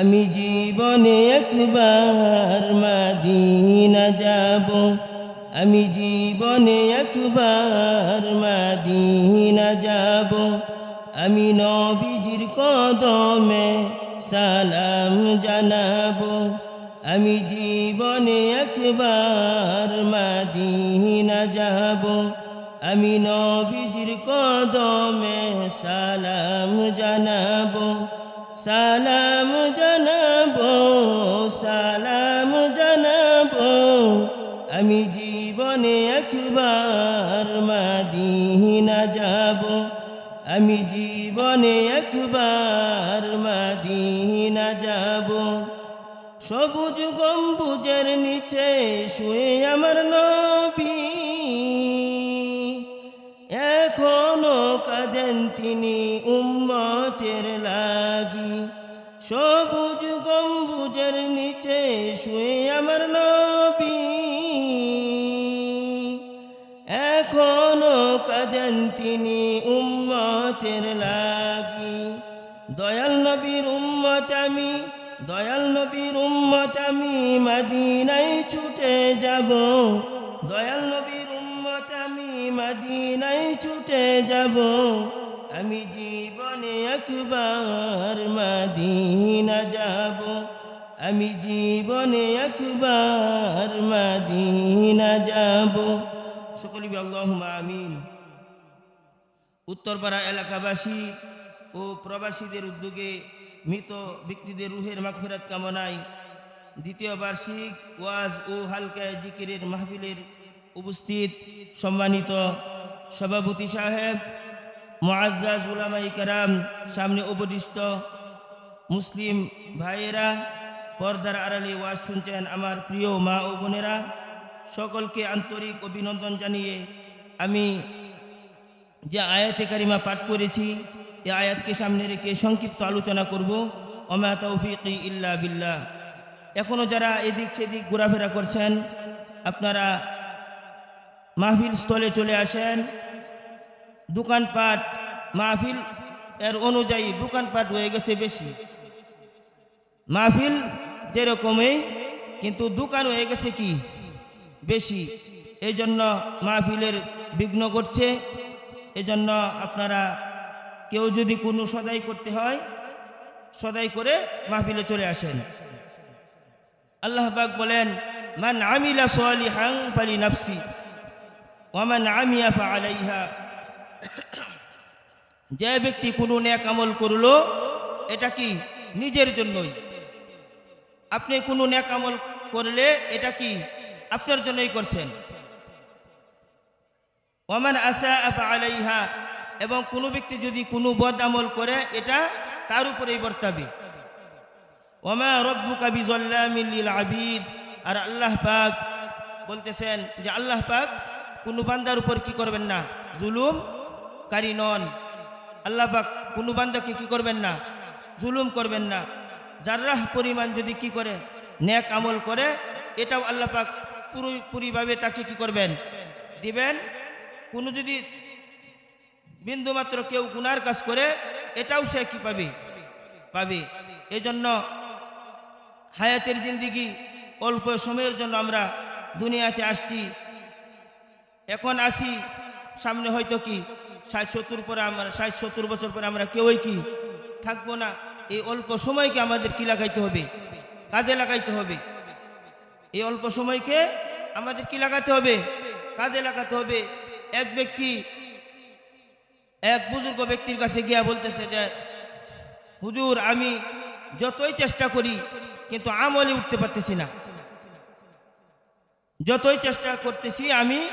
আমি জীবনে একবার মাদিনা যাব। আমি জীবনে একবার মাদিনা যাব। আমি নবীজির কদমে সালাম জানাব। আমি জীবনে একবার মাদিনা যাব। আমি নবীজির কদমে সালাম জানাব। সালাম আমি জীবনে একবার মাদিনা যাব। আমি জীবনে একবার মাদিনা যাব। সবুজ গম্বুজের নিচে শুয়ে আমার নবী। এখনও কাঁদেন তিনি উম্মতের লাগি। সবুজ গম্বুজের নিচে শুয়ে আমার নবী। কাঁদেন তিনি উম্মতের লাগি। দয়াল নবীর উম্মত আমি, দয়াল নবীর উম্মত আমি মদিনায় ছুটে যাব। দয়াল নবীর উম্মত আমি মদিনায় ছুটে যাব। আমি জীবনে একবার মদিনা যাব। আমি জীবনে একবার মদিনা যাব। সকলি আল্লাহ আমিন। উত্তরপাড়া এলাকাবাসী ও প্রবাসীদের উদ্যোগে মৃত ব্যক্তিদের রুহের মাগফিরাত কামনায় দ্বিতীয় বার্ষিক ওয়াজ ও হালকা জিকিরের মাহফিলের উপস্থিত সম্মানিত সভাপতি সাহেব মোয়াজ্জাজ কারাম, সামনে উপদিষ্ট মুসলিম ভাইয়েরা, পর্দার আড়ালে ওয়াজ শুনছেন আমার প্রিয় মা ও বোনেরা, সকলকে আন্তরিক অভিনন্দন জানিয়ে আমি যে আয়াতে কারিমা পাঠ করেছি এই আয়াতকে সামনে রেখে সংক্ষিপ্ত আলোচনা করব। অমা তৌফিক ইল্লা বিল্লাহ। এখনও যারা এদিক সেদিক ঘোরাফেরা করছেন, আপনারা মাহফিল স্থলে চলে আসেন। দোকানপাট, মাহফিল এর অনুযায়ী দোকানপাট হয়ে গেছে বেশি। মাহফিল যেরকমই, কিন্তু দোকান হয়ে গেছে কি? বেশি। এই জন্য মাহফিলের বিঘ্ন ঘটছে। এই জন্য আপনারা কেউ যদি কোনো সদাই করতে হয়, সদাই করে মাহফিলে চলে আসেন। আল্লাহ পাক বলেন, মান আমিলা সালিহান ফালি নাফসি ওয়ামান আমিয়া ফালাইহা যে ব্যক্তি কোনো নেক আমল করল, এটা কি নিজের জন্যই? আপনি কোনো নেক আমল করলে এটা কি আপনার জন্যই করছেন? ওমান আসা আফা আলাইহা, এবং কোনো ব্যক্তি যদি কোনো বদ আমল করে, এটা তার উপরেই বর্তাবে। ওমা রব্বুকা বিজল্লামিল আবিদ। আর আল্লাহ পাক বলতেছেন যে, আল্লাহ পাক কোনো বান্দার উপর কি করবেন না? জুলুম কারি নন। আল্লাহ পাক কোনো বান্দাকে কি করবেন না? জুলুম করবেন না। যার্রাহ পরিমাণ যদি কি করে, নেক আমল করে, এটাও আল্লাহ পাক পুরোপুরিভাবে তাকে কি করবেন? দিবেন কোনো যদি বিন্দুমাত্র কেউ গুনার কাজ করে, এটাও সে কি পাবে? পাবে। এই জন্য হায়াতের জিন্দিগি অল্প সময়ের জন্য আমরা দুনিয়াতে আসছি। এখন আসি, সামনে হয়তো কি ষাট সত্তর পরে আমরা ষাট সত্তর বছর পরে আমরা কেউই কি থাকব না? এই অল্প সময়কে আমাদের কি লাগাইতে হবে? কাজে লাগাইতে হবে। এই অল্প সময়কে আমাদের কি লাগাতে হবে? কাজে লাগাতে হবে। এক ব্যক্তি, এক বুজুর্গ ব্যক্তির কাছে গিয়া বলতেছে যে, হুজুর, আমি যতই চেষ্টা করি, কিন্তু আমলে উঠতে পারতেছি না। যতই চেষ্টা করতেছি, আমি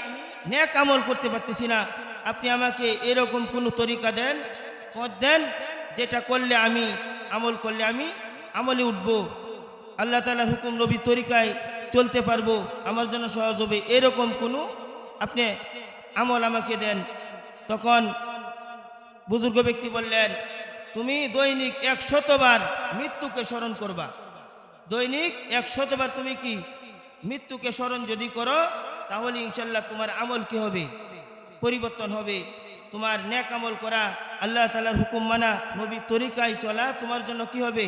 নেক আমল করতে পারতেছি না। আপনি আমাকে এরকম কোনো তরিকা দেন, পথ দেন, যেটা করলে আমি, আমল করলে আমি আমলে উঠব। আল্লাহ তালার হুকুম নবী তরিকায় চলতে পারব। আমার জন্য সহজ হবে। এরকম কোনো আপনি আমল আমাকে দেন। তখন বুজুর্গ ব্যক্তি বললেন, তুমি দৈনিক এক শতবার মৃত্যুকে স্মরণ করবা। দৈনিক এক শতবার তুমি কি মৃত্যুকে স্মরণ যদি করো, তাহলে ইনশাল্লাহ তোমার আমল কি হবে? পরিবর্তন হবে। তোমার ন্যাক আমল করা, আল্লাহ তালার হুকুম মানা নবী তরিকায় চলা তোমার জন্য কি হবে?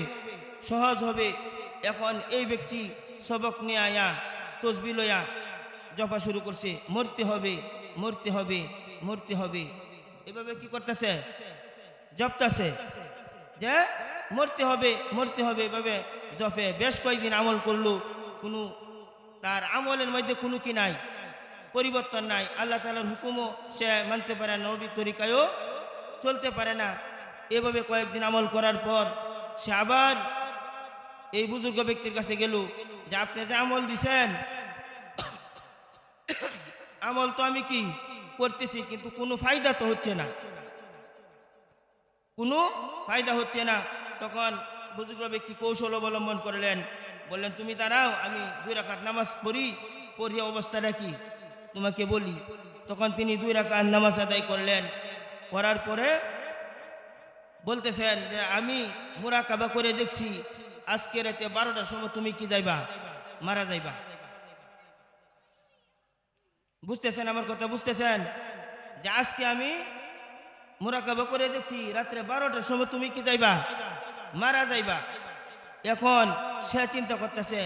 সহজ হবে। এখন এই ব্যক্তি সবক নিয়ে আয়া তসবি লয়া জপা শুরু করছে, মরতে হবে। মরতে হবে মরতে হবে। এভাবে কি করতেছে? জপতাছে। যে মরতে হবে মরতে হবে, এভাবে জপে। বেশ কয়েকদিন আমল করল, কোনো তার আমলের মধ্যে কোনো কি নাই, পরিবর্তন নাই। আল্লাহ তালার হুকুমও সে মানতে পারে না, নবীর তরিকায়ও চলতে পারে না। এভাবে কয়েকদিন আমল করার পর সে আবার এই বুজুর্গ ব্যক্তির কাছে গেল, যে আপনি যে আমল দিছেন আমল তো আমি কি করতেছি, কিন্তু কোনো ফায়দা তো হচ্ছে না। কোনো ফায়দা হচ্ছে না। তখন বুজুর্গ ব্যক্তি কৌশল অবলম্বন করলেন। বললেন, তুমি দাঁড়াও, আমি দুই রাকাত নামাজ পড়ি। পড়ি অবস্থাটা কি? তোমাকে বলি। তখন তিনি দুই রাকাত নামাজ আদায় করলেন। করার পরে বলতেছেন যে, আমি মুরাকাবা করে দেখছি, আজকে রাতে বারোটার সময় তুমি কি যাইবা? মারা যাইবা? বুঝতেছেন আমার কথা, বুঝতেছেন? যে আজকে আমি মুরাকাবা করে দেখছি, রাত্রে বারোটার সময় তুমি কি যাইবা? মারা যাইবা। এখন সে চিন্তা করতেছে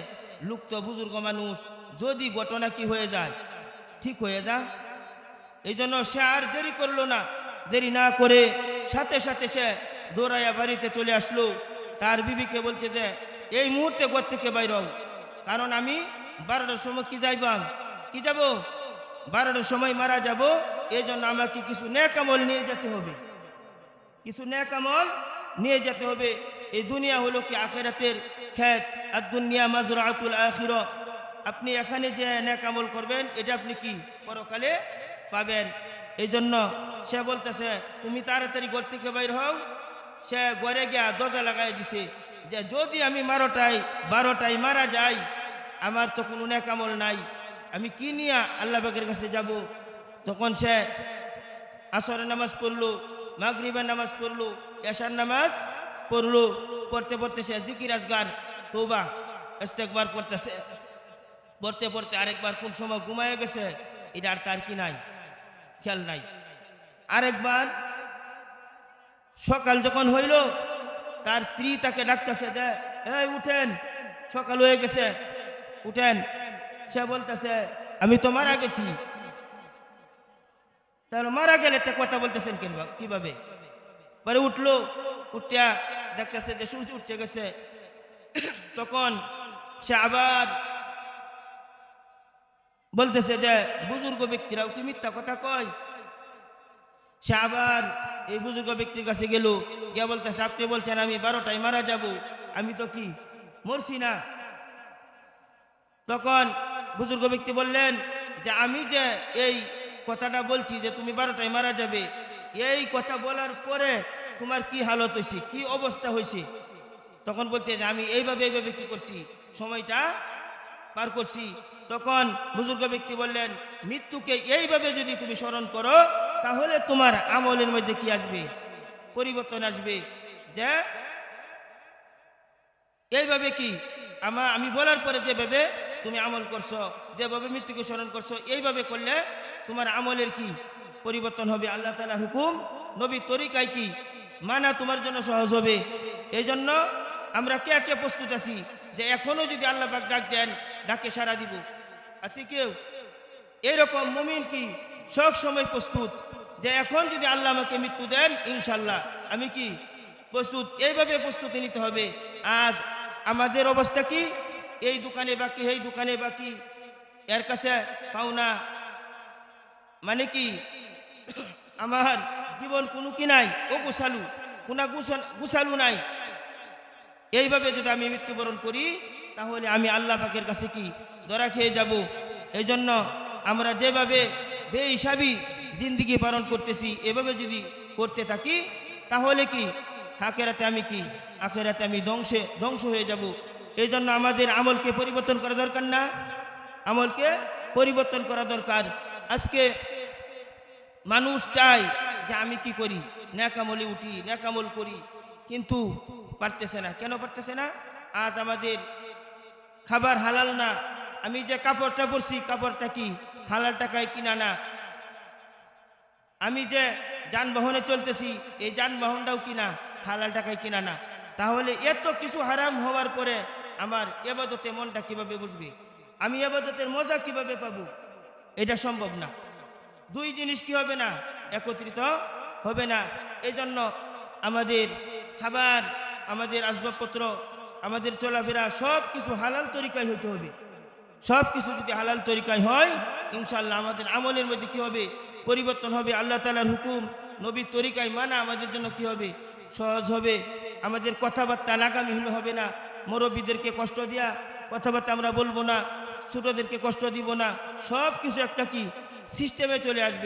লুপ্ত বুজুর্গ মানুষ, যদি ঘটনা কি হয়ে যায়, ঠিক হয়ে যা। এই জন্য সে আর দেরি করল না, দেরি না করে সাথে সাথে সে দৌড়াইয়া বাড়িতে চলে আসলো। তার বিবিকে বলছে যে, এই মুহূর্তে ঘর থেকে বাইর কারণ আমি বারোটার সময় কি যাইবাম? কি যাব? বারোটার সময় মারা যাব এই জন্য আমাকে কিছু ন্যাকামল নিয়ে যেতে হবে। কিছু ন্যাকামল নিয়ে যেতে হবে। এই দুনিয়া হলো কি আখেরাতের খ্যাত। আর দুনিয়া মাজরাতুল আখির। আপনি এখানে যে ন্যাকামল করবেন, এটা আপনি কি পরকালে পাবেন? এই জন্য সে বলতেছে, তুমি তাড়াতাড়ি ঘর থেকে বাইর হও। সে ঘরে গিয়া দরজা লাগাই দিছে। যে যদি আমি বারোটায় বারোটায় মারা যাই, আমার তো কোনো ন্যাকামল নাই। আমি কি নিয়ে আল্লাহ বাকের কাছে যাব? তখন সে আসরের নামাজ পড়ল, মাগরিবের নামাজ পড়ল, এশার নামাজ পড়ল। পড়তে পড়তে সে জিকির আসগার তৌবা ইস্তেকবার করতেছে পড়তে পড়তে আরেকবার কোন সময় ঘুমায় গেছে, এটা আর তার কি নাই? খেয়াল নাই। আরেকবার সকাল যখন হইল, তার স্ত্রী তাকে ডাকতেছে যে উঠেন। সকাল হয়ে গেছে। উঠেন। সে বলতেছে, আমি তো মারা গেছি। তাহলে মারা গেলে তে কথা বলতেছেন কেন? কীভাবে? পরে উঠল, উঠিয়া দেখতেছে যে সূর্য উঠে গেছে। তখন সে আবার বলতেছে যে, বুজুর্গ ব্যক্তিরাও কি মিথ্যা কথা কয়? সে আবার এই বুজুর্গ ব্যক্তির কাছে গেল। গিয়া বলতেছে, আপনি বলছেন আমি বারোটায় মারা যাব। আমি তো কি মরছি না? তখন বুজুর্গ ব্যক্তি বললেন, যে আমি যে এই কথাটা বলছি যে তুমি বারোটায় মারা যাবে, এই কথা বলার পরে তোমার কি হালত হয়েছে কি অবস্থা হয়েছে তখন বলছে যে, আমি এইভাবে এইভাবে কি করছি? সময়টা পার করছি। তখন বুজুর্গ ব্যক্তি বললেন, মৃত্যুকে এইভাবে যদি তুমি স্মরণ করো, তাহলে তোমার আমলের মধ্যে কি আসবে? পরিবর্তন আসবে। যে এইভাবে কি? আমা, আমি বলার পরে যেভাবে তুমি আমল করছ, যেভাবে মৃত্যুকে স্মরণ করছ, এইভাবে করলে তোমার আমলের কি পরিবর্তন হবে? আল্লাহ তালা হুকুম নবী তরিকায় কি? মানা তোমার জন্য সহজ হবে। এই জন্য আমরা কে কে প্রস্তুত আছি? যে এখনও যদি আল্লাহ পাক ডাক দেন, ডাকে সারা দিব। আছি কেউ? এরকম মমিন কি সব সময় প্রস্তুত? যে এখন যদি আল্লাহ আমাকে মৃত্যু দেন ইনশাল্লাহ আমি কি প্রস্তুত? এইভাবে প্রস্তুতি নিতে হবে। আজ আমাদের অবস্থা কি? এই দোকানে বাকি এই দোকানে বাকি। এর কাছে পাওনা মানে কি? আমার জীবন কোনো কি নাই? ও গুছালু কোনা গুছালু নাই। এইভাবে যদি আমি মৃত্যুবরণ করি, তাহলে আমি আল্লাহ পাকের কাছে কি? ধরা খেয়ে যাব। এই জন্য আমরা যেভাবে বেহিসাবি জিন্দিগি পালন করতেছি, এভাবে যদি করতে থাকি, তাহলে কি? আখেরাতে আমি কি? আখেরাতে আমি ধ্বংসে ধ্বংস হয়ে যাব। এই জন্য আমাদের আমলকে পরিবর্তন করা দরকার না। আমলকে পরিবর্তন করা দরকার। আজকে মানুষ চায় যে আমি কি করি? ন্যাকামলে উঠি, ন্যাকামল করি, কিন্তু পারতেছে না। কেন পারতেছে না? আজ আমাদের খাবার হালাল না। আমি যে কাপড়টা পরছি, কাপড়টা কি? হালাল টাকায় কিনা না? আমি যে যানবাহনে চলতেছি, এই যানবাহনটাও কিনা? হালাল টাকায় কিনা না? তাহলে এত কিছু হারাম হওয়ার পরে আমার এবাদতে মনটা কীভাবে বুঝবে? আমি এবাদতের মজা কীভাবে পাবো? এটা সম্ভব না। দুই জিনিস কি হবে না? একত্রিত হবে না। এজন্য আমাদের খাবার, আমাদের আসবাবপত্র, আমাদের চলাফেরা সব কিছু হালাল তরিকায় হতে হবে। সব কিছু যদি হালাল তরিকায় হয় ইনশাল্লাহ আমাদের আমলের মধ্যে কি হবে? পরিবর্তন হবে। আল্লাহ তালার হুকুম, নবীর তরিকায় মানা আমাদের জন্য কি হবে? সহজ হবে। আমাদের কথাবার্তা নাকামিহীন হবে না। মুরব্বীদেরকে কষ্ট দেওয়া কথাবার্তা আমরা বলব না, ছোটদেরকে কষ্ট দিব না সব কিছু একটা কি? সিস্টেমে চলে আসবে।